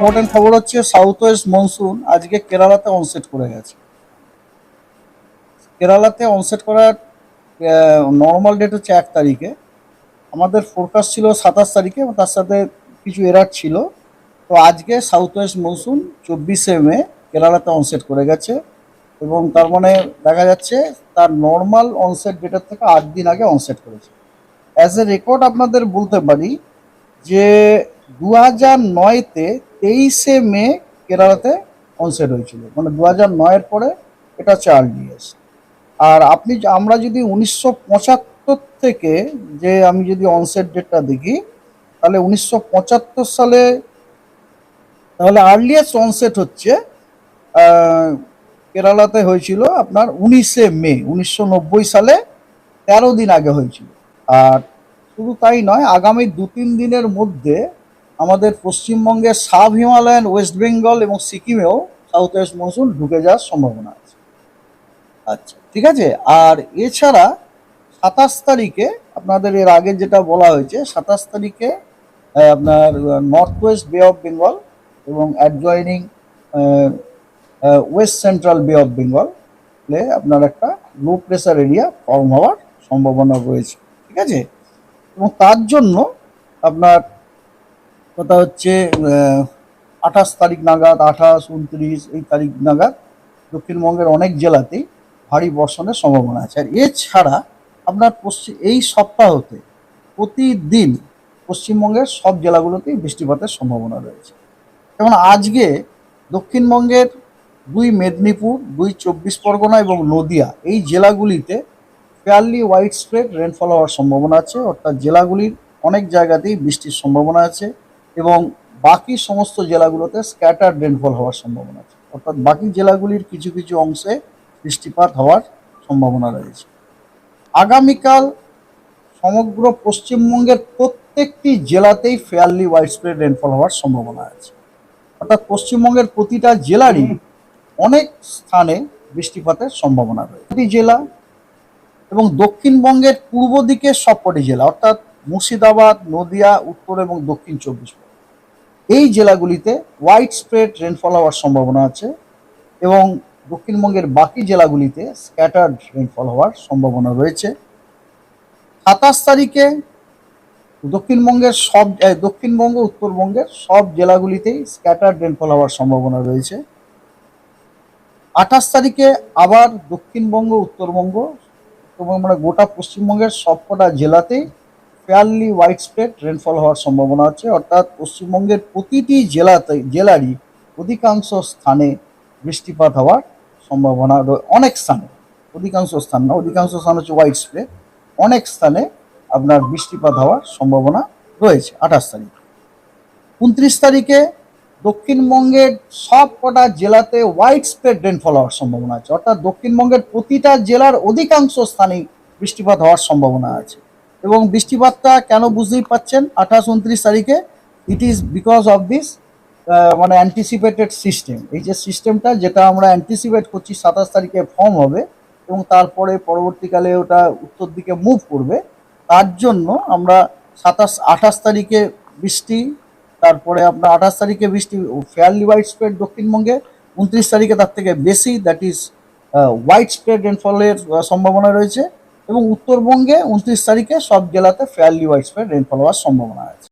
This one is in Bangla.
ইম্পর্টেন্ট খবর হচ্ছে সাউথ ওয়েস্ট মনসুন আজকে কেরালাতে অনসেট করে গেছে। কেরালাতে অনসেট করার নর্মাল ডেট হচ্ছে এক তারিখে। আমাদের ফোরকাস্ট ছিল সাতাশ তারিখে, এবং তার সাথে কিছু এরার ছিল। তো আজকে সাউথ ওয়েস্ট মনসুন চব্বিশে মে কেরালাতে অনসেট করে গেছে, এবং তার মানে দেখা যাচ্ছে তার নর্মাল অনসেট ডেটের থেকে আট দিন আগে অনসেট করেছে। অ্যাজ এ রেকর্ড আপনাদের বলতে পারি যে দু হাজার নয়তে তেইশে মে কেরালাতে অনসেট হয়েছিল। মানে দু হাজার নয়ের পরে এটা চার ইয়ার্স আর আপনি আমরা যদি উনিশশো পঁচাত্তর থেকে যে আমি যদি অনসেট ডেটটা দেখি, তাহলে উনিশশো পঁচাত্তর সালে, তাহলে আর্লিয়েস্ট অনসেট হচ্ছে কেরালাতে হয়েছিল আপনার উনিশে মে, উনিশশো নব্বই সালে তেরো দিন আগে হয়েছিল। আর শুধু তাই নয়, আগামী দু তিন দিনের মধ্যে আমাদের পশ্চিমবঙ্গের সাব হিমালয়ান, ওয়েস্ট বেঙ্গল এবং সিকিমেও সাউথ ওয়েস্ট মনসুন ঢুকে যাওয়ার সম্ভাবনা আছে। আচ্ছা ঠিক আছে? আর এছাড়া সাতাশ তারিখে আপনাদের এর আগে যেটা বলা হয়েছে, সাতাশ তারিখে আপনার north west bay of Bengal এবং adjoining west central bay of Bengal আপনার একটা লো প্রেসার এরিয়া ফর্ম হওয়ার সম্ভাবনা রয়েছে। ঠিক আছে? এবং তার জন্য আপনার কথা হচ্ছে আঠাশ তারিখ নাগাদ, আঠাশ, উনত্রিশ, এই তারিখ নাগাদ দক্ষিণবঙ্গের অনেক জেলাতেই ভারী বর্ষণের সম্ভাবনা আছে। আর এছাড়া আপনার পশ্চিম এই সপ্তাহতে প্রতিদিন পশ্চিমবঙ্গের সব জেলাগুলোতেই বৃষ্টিপাতের সম্ভাবনা রয়েছে। যেমন আজকে দক্ষিণবঙ্গের দুই মেদিনীপুর, দুই চব্বিশ পরগনা এবং নদিয়া, এই জেলাগুলিতে ফেয়ারলি হোয়াইট স্প্রেড রেনফল হওয়ার সম্ভাবনা আছে। অর্থাৎ জেলাগুলির অনেক জায়গাতেই বৃষ্টির সম্ভাবনা আছে। এবং বাকি সমস্ত জেলাগুলোতে স্ক্যাটার রেনফল হওয়ার সম্ভাবনা আছে। অর্থাৎ বাকি জেলাগুলির কিছু কিছু অংশে বৃষ্টিপাত হওয়ার সম্ভাবনা রয়েছে। আগামীকাল সমগ্র পশ্চিমবঙ্গের প্রত্যেকটি জেলাতেই ফেয়ারলি হোয়াইট স্প্রেড রেনফল হওয়ার সম্ভাবনা আছে। অর্থাৎ পশ্চিমবঙ্গের প্রতিটা জেলারই অনেক স্থানে বৃষ্টিপাতের সম্ভাবনা রয়েছে। জেলা এবং দক্ষিণবঙ্গের পূর্ব দিকের সবকটি জেলা, অর্থাৎ মুর্শিদাবাদ, নদিয়া, উত্তর এবং দক্ষিণ চব্বিশ পরগনা। এই জেলাগুলিতে হোয়াইট স্প্রেড রেনফল হওয়ার সম্ভাবনা আছে এবং দক্ষিণবঙ্গের বাকি জেলাগুলিতে স্ক্যাটার্ড রেনফল হওয়ার সম্ভাবনা রয়েছে। সাতাশ তারিখে দক্ষিণবঙ্গের সব দক্ষিণবঙ্গ, উত্তরবঙ্গের সব জেলাগুলিতেই স্ক্যাটার্ড রেনফল হওয়ার সম্ভাবনা রয়েছে। আঠাশ তারিখে আবার দক্ষিণবঙ্গ উত্তরবঙ্গ মানে গোটা পশ্চিমবঙ্গের সবকটা জেলাতেই ফেয়ারলি হোয়াইট স্প্রেড রেনফল হওয়ার সম্ভাবনা আছে। অর্থাৎ পশ্চিমবঙ্গের প্রতিটি জেলাতে, জেলারই অধিকাংশ স্থানে বৃষ্টিপাত হওয়ার সম্ভাবনা অনেক স্থানে, অধিকাংশ স্থান না, অধিকাংশ স্থান হচ্ছে হোয়াইট স্প্রেড অনেক স্থানে আপনার বৃষ্টিপাত হওয়ার সম্ভাবনা রয়েছে, আঠাশ তারিখ। উনত্রিশ তারিখে দক্ষিণবঙ্গের সব কটা জেলাতে হোয়াইট স্প্রেড রেনফল হওয়ার সম্ভাবনা আছে। অর্থাৎ দক্ষিণবঙ্গের প্রতিটা জেলার অধিকাংশ স্থানেই বৃষ্টিপাত হওয়ার সম্ভাবনা আছে। এবং বৃষ্টিপাতটা কেন বুঝতেই পাচ্ছেন? আঠাশ, উনত্রিশ তারিখে it is because of this মানে অ্যান্টিসিপেটেড সিস্টেম এই যে সিস্টেমটা যেটা আমরা অ্যান্টিসিপেট করছি সাতাশ তারিখে ফর্ম হবে এবং তারপরে পরবর্তীকালে ওটা উত্তর দিকে মুভ করবে, তার জন্য আমরা সাতাশ, আঠাশ তারিখে বৃষ্টি, তারপরে আপনার আঠাশ তারিখে বৃষ্টি ফেয়ারলি হোয়াইট স্প্রেড দক্ষিণবঙ্গে, উনত্রিশ তারিখে তার থেকে বেশি দ্যাট ইজ হোয়াইট স্প্রেড রেনফলের সম্ভাবনা রয়েছে। এবং উত্তরবঙ্গে উনত্রিশ তারিখে সব জেলাতে ফেয়ারলি হোয়াইট স্প্রেড রেনফল হওয়ার সম্ভাবনা আছে।